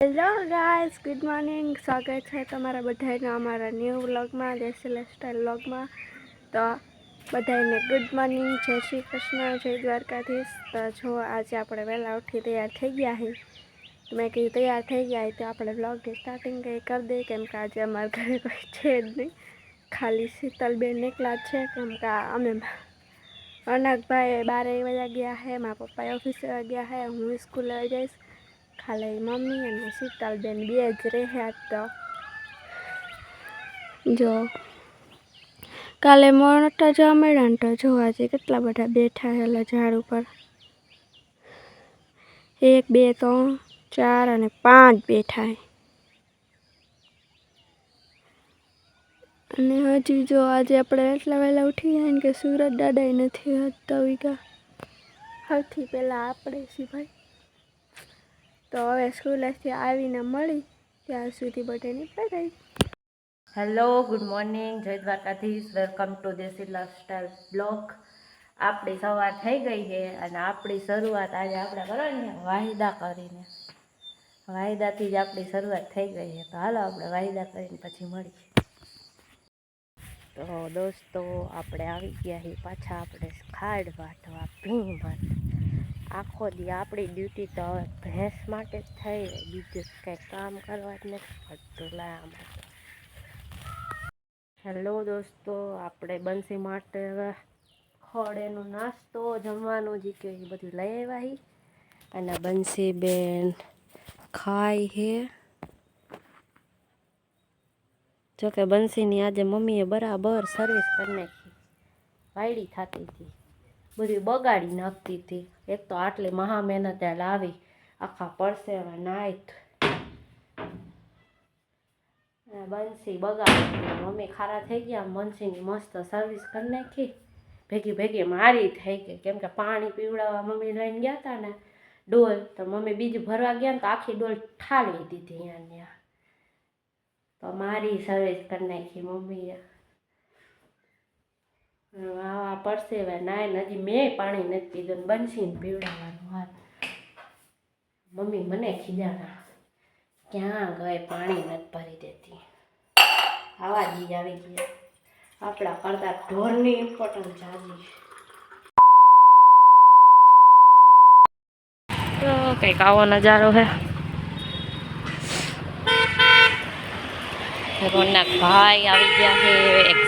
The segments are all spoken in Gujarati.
હેલો ગાઈસ ગુડ મોર્નિંગ સ્વાગત છે તમારા બધાને અમારા ન્યૂ વ્લોગમાં જય લાઇફસ્ટાઈલ વ્લોગમાં તો બધાને ગુડ મોર્નિંગ જય શ્રી કૃષ્ણ, જય દ્વારકાધીશ. તો જો આજે આપણે વહેલા ઉઠી તૈયાર થઈ ગયા છીએ મેં કીધું તૈયાર થઈ ગયા તો આપણે વ્લોગની સ્ટાર્ટિંગ કંઈ કરી દઈએ, કેમ કે આજે અમારા ઘરે કોઈ છે જ નહીં. ખાલી શીતલબેન નીકળ્યા છે, કેમ કે અમે અનાકભાઈ બારે વાગ્યા ગયા છે મારા પપ્પા ઓફિસે ગયા છે હું સ્કૂલે જઈશ. ખાલી મમ્મી અને શીતલબેન બે જ રહ્યા તો જો કાલે મોટા જોવા મળ્યા ને તો જોવા આજે કેટલા બધા બેઠા હેલા ઝાડ ઉપર એક બે ત્રણ ચાર અને પાંચ બેઠા અને હજી જો આજે આપણે એટલા વહેલા ઉઠી ગયા ને કે સુરત દાદા નથી હતા વિગા સૌથી પહેલાં આપણે સિવાય તો હવે સ્કૂલેથી આવીને મળી, ત્યાં સુધી બધાની પડાઈ hello good morning Jai Dwarkadhish welcome to desi lifestyle blog આપણી સવાર થઈ ગઈ છે અને આપણી શરૂઆત આજે આપણે કરવાની વાયદા કરીને. વાયદાથી જ આપણી શરૂઆત થઈ ગઈ છે. તો હાલો આપણે વાયદા કરીને પછી મળીએ. તો દોસ્તો, આપણે આવી ગયા છીએ પાછા આપણે ખાડ વાટવા ભીંગ વાટવા આખો દી આપણી ડ્યુટી તો હવે ભેંસ માટે જ થઈ બીજું કંઈ કામ કરવા જ નથી પડતું લાયા હેલો દોસ્તો આપણે બંસી માટે હવે ખોડેનો નાસ્તો, જમવાનું જે કે એ બધું લઈ આવ્યા અને બંસી બેન ખાય હે. જોકે બંસીની આજે મમ્મીએ બરાબર સર્વિસ કરી નાખી. વાયડી થતી હતી. બધી બગાડી નાખતી હતી. એક તો આટલી મહા મહેનતે લાવી, આખા પરસેવા નાઈટ. બંસી બગાડી મમ્મી ખારા થઈ ગયા, બંસીની મસ્ત સર્વિસ કરી નાખી. ભેગી ભેગી મારી થઈ ગઈ. કેમ કે પાણી પીવડાવવા મમ્મી લઈને ગયા હતા ને, ડોલ તો મમ્મી બીજું ભરવા ગયા ને તો આખી ડોલ ઠાલવી દીધી અહીંયા ત્યાં. તો મારી સર્વિસ કરી નાખી મમ્મીએ. આવા પરસેવે નાય હજી મેં પાણી નથી પીધું ને બંસીને પીવડાવવાનું હાલ. મમ્મી મને ખીજાણા. ક્યાં ગઈ પાણી નથી ભરી દેતી. આવા જ આવી ગયા. આપણા કરતા ઢોરની ઇમ્પોર્ટન્સ જાજી તો કંઈક આવો નજારો હે. રોનક ભાઈ આવી ગયા છે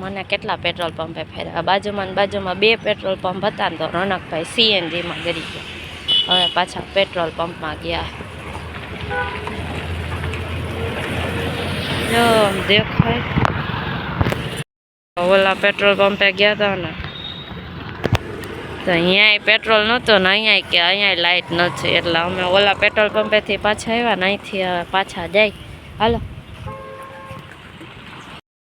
મને કેટલા પેટ્રોલ પંપે ફેર્યા બાજુમાં બાજુમાં બે પેટ્રોલ પંપ હતા ને તો રોનકભાઈ સીએનજીમાં ગરી ગયા. હવે પાછા પેટ્રોલ પંપમાં ગયા. જો દેખાય. ઓલા પેટ્રોલ પંપે ગયા હતા ને. તો અહીંયા પેટ્રોલ નહોતું ને અહીંયા કે અહીંયા લાઇટ નથી. એટલે અમે ઓલા પેટ્રોલ પંપેથી પાછા આવ્યા ને અહીંથી પાછા જાય. હાલો.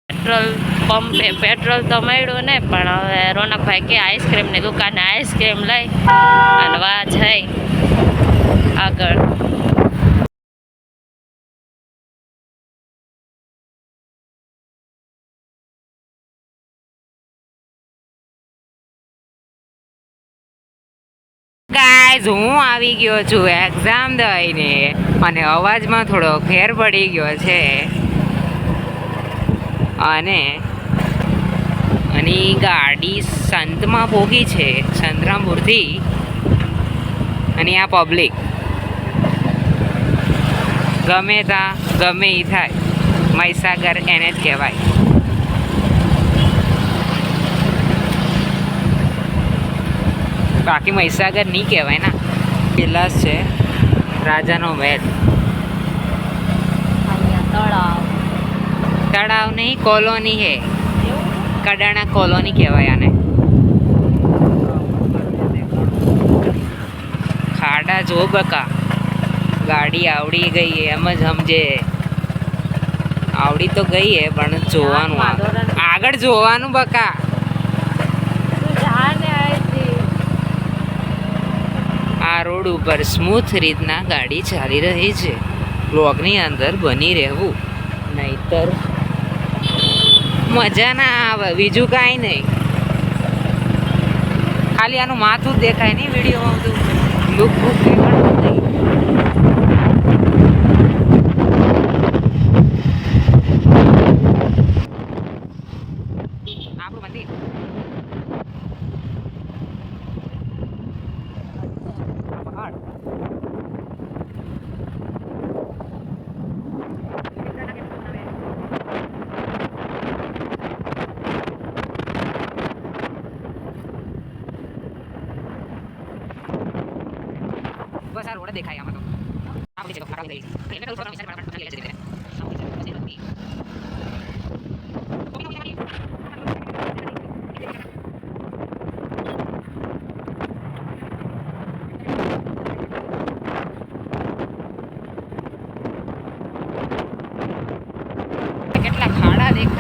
પેટ્રોલ પંપે પેટ્રોલ તો મળ્યું ને, પણ હવે રોનકભાઈ કે આઈસ્ક્રીમની દુકાને આઈસ્ક્રીમ લઈ અને વા જઈ આગળ. ગાઈઝ હું આવી ગયો છું એક્ઝામ દઈને. અને અવાજમાં થોડો ફેર પડી ગયો છે. અને અને ગાડી સંતમાં પોગી છે સંતરામપુરથી. અને આ પબ્લિક ગમે ત્યાં ગમે એ થાય. મહીસાગર એને જ કહેવાય. બાકી મહીસાગર નહીં કહેવાય ને. પેલા છે રાજાનો મહેલ. તળાવ. તળાવ નહીં કોલોની હે. કડાણા કોલોની કહેવાય આને. ખાડા જો બકા. ગાડી આવડી ગઈ એમ જ સમજે આવડી તો ગઈ હે પણ જોવાનું આગળ. જોવાનું બકા. આ રોડ ઉપર સ્મૂથ રીતના ગાડી ચાલી રહી છે. બ્લોગની અંદર બની રહેવું. નહીતર મજા ના આવે, બીજું કાંઈ નહીં. ખાલી આનું માથું જ દેખાય નહીં વિડીયોમાં બધું. લુક બુક નહીં. આપણું મંદિર.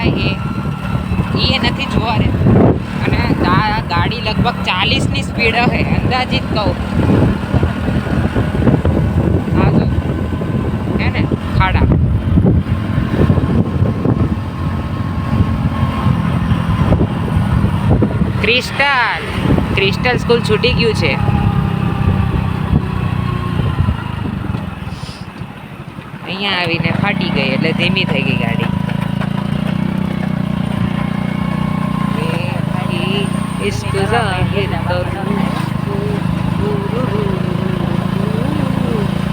એ એ નથી જોવા રે અને ગાડી લગભગ ચાલીસની સ્પીડ હે અંદાજિત કહું. હા જો હે ને, ખાડા. ક્રિસ્ટલ ક્રિસ્ટલ સ્કૂલ છૂટી ગયું છે. અહીંયા આવીને ફાટી ગઈ, એટલે ધીમી થઈ ગઈ ગાડી એ ઇશ્ક જાહિર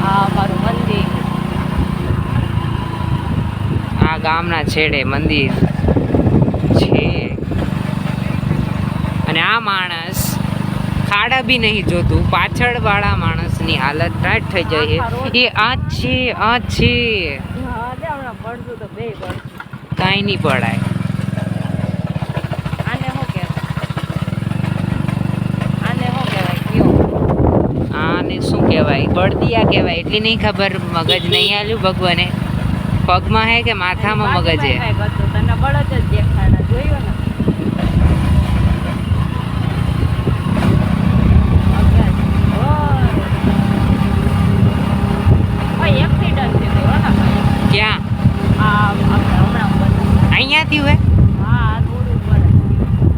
આ મારું મંદિર આ ગામના છેડે મંદિર છે. અને આ માણસ ખાડા બી નહીં જોતું પાછળ વાળા માણસની હાલત ટાઈટ થઈ જાય એ આ છે આ છે. કાંઈ નહીં પડાય આને શું કહેવાય આને શું કહેવાય કયો આને શું કહેવાય. બળદિયા કહેવાય. એટલી નહીં ખબર મગજ નહીં આલ્યું ભગવાને. પગમાં હે કે માથામાં મગજ હે? તને બળદ જ દેખાડા. જોયો ને? હા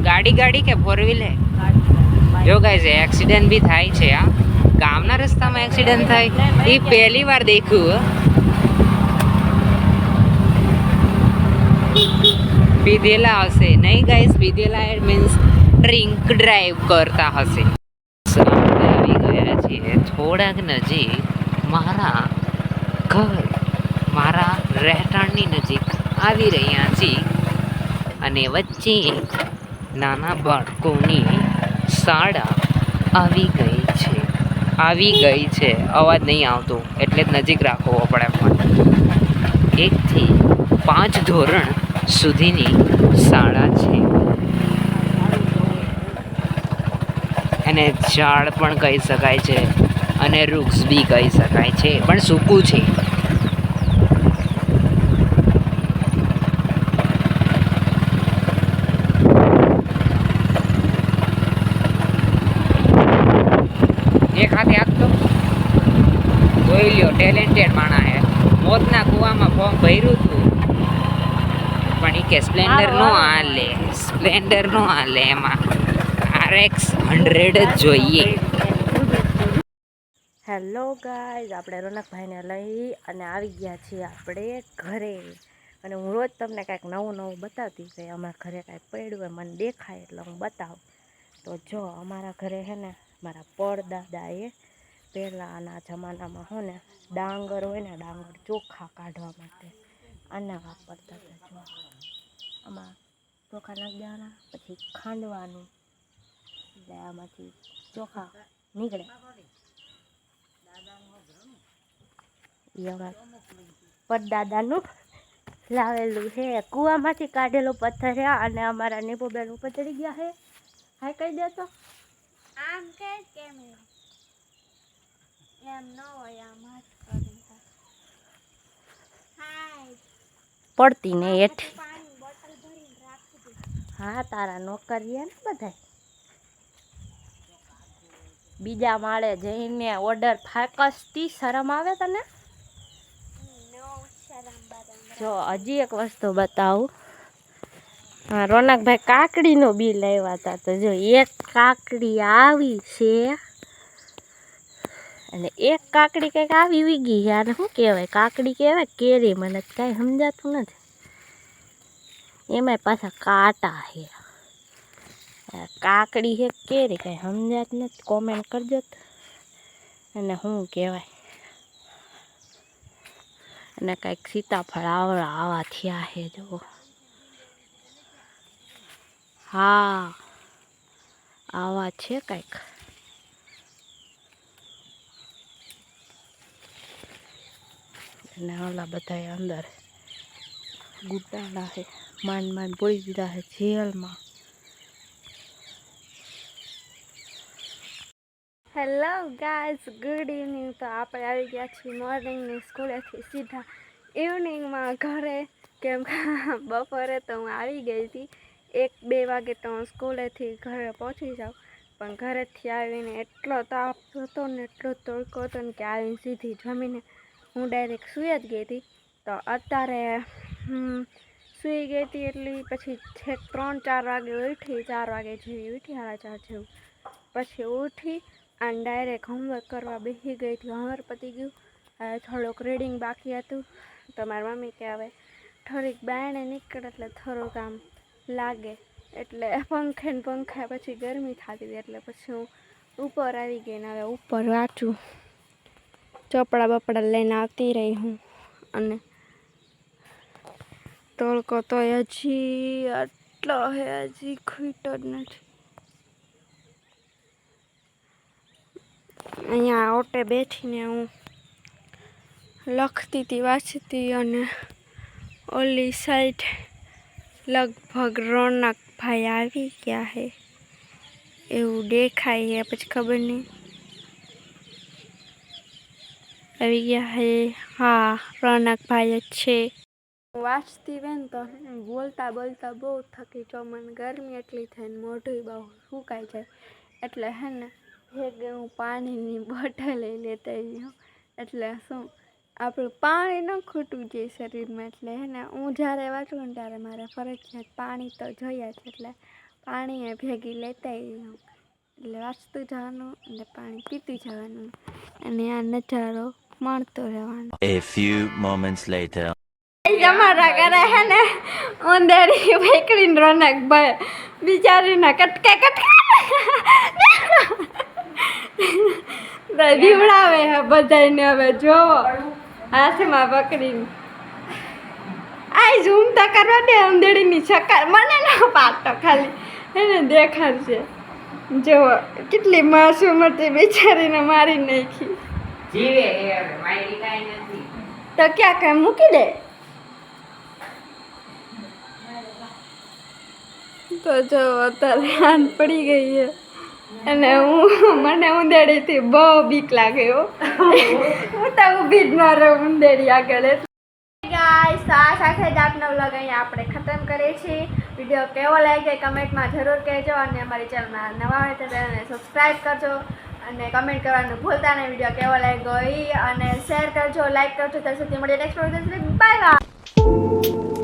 ગાડી ગાડી કે ફોર વ્હીલ હે? જો ગાઈઝ એક્સિડન્ટ બી થાય છે આ ગામના રસ્તામાં એક્સિડન્ટ થાય, એ પહેલી વાર દેખ્યું. પીધેલા હશે. નહીં ગાઈઝ પીધેલા એટ મીન્સ ડ્રિંક ડ્રાઈવ કરતા હશે. આવી ગયા છીએ થોડાક નજીક મારા ઘર, મારા રહેઠાણની નજીક આવી રહ્યા છીએ. અને વચ્ચે નાના બાળકોની શાળા આવી ગઈ આવી ગઈ છે. અવાજ નહીં આવતો, એટલે જ નજીક રાખવો પડે ફોન એકથી પાંચ ધોરણ સુધીની શાળા છે. એને ઝાડ પણ કહી શકાય છે અને વૃક્ષ બી કહી શકાય છે. પણ સૂકું છે એક હાથે આપતો જોઈ લ્યો ટેલેન્ટેડ માણા હે. મોતના કુવામાં ફોર્મ ભર્યું હતું પણ એ કે સ્પ્લેન્ડર નો હાલે સ્પ્લેન્ડર નો હાલે એમાં. આરએક્સ હંડ્રેડ જ જોઈએ. હેલો ગાઈઝ આપણે રોનકભાઈને લઈ અને આવી ગયા છીએ આપણે ઘરે. અને હું રોજ તમને કાંઈક નવું નવું બતાવતી કે અમારા ઘરે કાંઈક પડ્યું હોય મને દેખાય એટલે હું બતાવું. તો જો અમારા ઘરે છે ને મારા પડદાદાએ પહેલાંના જમાનામાં હો ને, ડાંગર હોય ને, ડાંગર ચોખા કાઢવા માટે આના વાપરતા હતા જો. આમાં ચોખા નાખી પછી ખાંડવાનું. એટલે આમાંથી ચોખા નીકળે. પરદાદાનું લાવેલું છે. કૂવામાંથી કાઢેલો પથ્થર છે અને અમારા નીપુબેન ઉપર ચડી ગયા છે. હા કહી દે તો. આમ કે કેમ એમ ન હોય આમ હાથ કરીને હાય પડતી ને એઠી હા તારા નોકરીએ ને બધા બીજા માળે જઈને ઓર્ડર ફાકસથી શરમ આવે તને? જો હજી એક વસ્તુ બતાવું. હા રોનકભાઈ કાકડીનો બી લેવા હતા તો જો એક કાકડી આવી છે. અને એક કાકડી કંઈક આવી વીગી છે. આને શું કહેવાય? કાકડી કહેવાય કેરી, મને કાંઈ સમજાતું નથી. એમાંય પાછા કાંટા છે. કાકડી છે કેરી કાંઈ સમજાત નથી. કોમેન્ટ કરજો. અને શું કહેવાય? અને કાંઈક સીતાફળ આવડા આવા થયા છે જો હા, આવા છે કાંઈક. ને ઓલા બધા અંદર. ગુટાળા છે માંડ માંડ પડી દીધા છે જેલમાં. હેલો ગાઈઝ ગુડ ઇવનિંગ તો આપણે આવી ગયા છીએ મોર્નિંગની સ્કૂલેથી સીધા ઇવનિંગમાં ઘરે. કેમ કે બપોરે તો હું આવી ગઈ હતી. એક બે વાગે તો હું સ્કૂલેથી ઘરે પહોંચી જાઉં. પણ ઘરેથી આવીને એટલો તાપ હતો ને એટલો તડકો હતો ને કે આવીને સીધી જમીને હું ડાયરેક્ટ સૂઈ જ ગઈ હતી. તો અત્યારે સૂઈ ગઈ હતી એટલી પછી છેક ત્રણ ચાર વાગે ઉઠી, ચાર વાગે જેવી ઉઠી સાડા ચાર જેવું. પછી ઉઠી અને ડાયરેક્ટ હોમવર્ક કરવા બેસી ગઈ હતી. હોમવર્ક પતી ગયું. હવે થોડુંક રીડિંગ બાકી હતું. તો મારી મમ્મી કે હવે થોડીક બાયણે નીકળે એટલે થોડુંક આમ લાગે. એટલે પંખે ને પંખા પછી ગરમી થતી હતી એટલે પછી હું ઉપર આવી ગઈ ને હવે ઉપર વાંચું. ચોપડા બપડા લઈને આવતી રહી હું. અને તડકો તો હજી આટલો હે, હજી ખૂટો જ નથી. અહીંયા ઓટે બેઠીને હું લખતી હતી વાંચતી અને ઓલી સાઈડ લગભગ રોનકભાઈ આવી ગયા હે. એવું દેખાય છે પછી ખબર નહીં. આવી ગયા હે હા રોનકભાઈ જ છે વાંચતી બેન તો બોલતા બોલતા બહુ થકી જો મને ગરમી એટલી થાય ને મોઢું બહુ સુકાઈ જાય એટલે હે ને ભેગે હું પાણીની બોટલ લેતા આવી એટલે શું આપણું પાણી ન ખૂટવું જોઈએ શરીરમાં એટલે હે ને હું જ્યારે વાંચું ને ત્યારે મારે ફરજિયાત પાણી તો જોઈએ જ એટલે પાણી ભેગી લેતા હું એટલે વાંચતું જવાનું અને પાણી પીતું જવાનું અને આ નજારો માણતો રહેવાનું. A few moments later. અમારા ઘરે હે ને ઉંદરી વેકડીને રોનક ભાઈ બિચારીના કટકે કટકે. દીવડાવે હે બધાને હવે જોવો હાથમાં પકડીને. આ ઝૂમ તો કરવા દે ઉંદરીની શક્કર મને ન પાડતો ખાલી. એને દેખાડશે જોવો કેટલી માસૂમ હતી બિચારીને મારી નાખી. જીવે હે હવે માયરી કાંઈ નથી. તો ક્યાં કાંઈ મૂકી દે? તો જો અત્યારે હાન પડી ગઈ છે અને હું મને ઉંદેડીથી બહુ બીક લાગે હો. હું તો ઊભી જ ના રહું ઉંદેડી આગળ. ગાઈસ આ સાથે જ આપનો વ્લોગ અહીંયા આપણે ખતમ કરીએ છીએ. વીડિયો કેવો લાગે કમેન્ટમાં જરૂર કહેજો અને અમારી ચેનલમાં નવા હોય તો તેને સબસ્ક્રાઈબ કરજો. અને કમેન્ટ કરવાનું ભૂલતા નહીં વીડિયો કેવો લાગ્યો એ અને શેર કરજો લાઈક કરજો, ત્યાં સુધી મળીએ નેક્સ્ટ બાય બાય